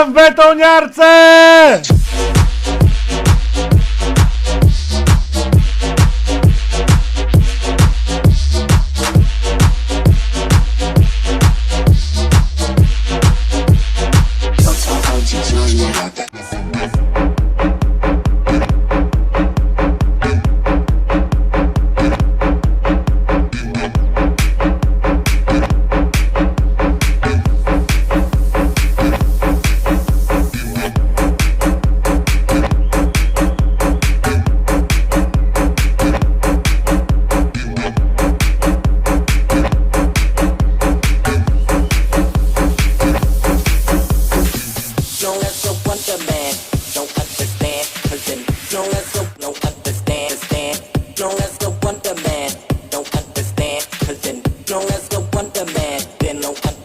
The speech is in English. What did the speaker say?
W betoniarce! don't understand, stand. Long as the Wonder Man. Don't understand, cause then long as the Wonder Man, then don't understand,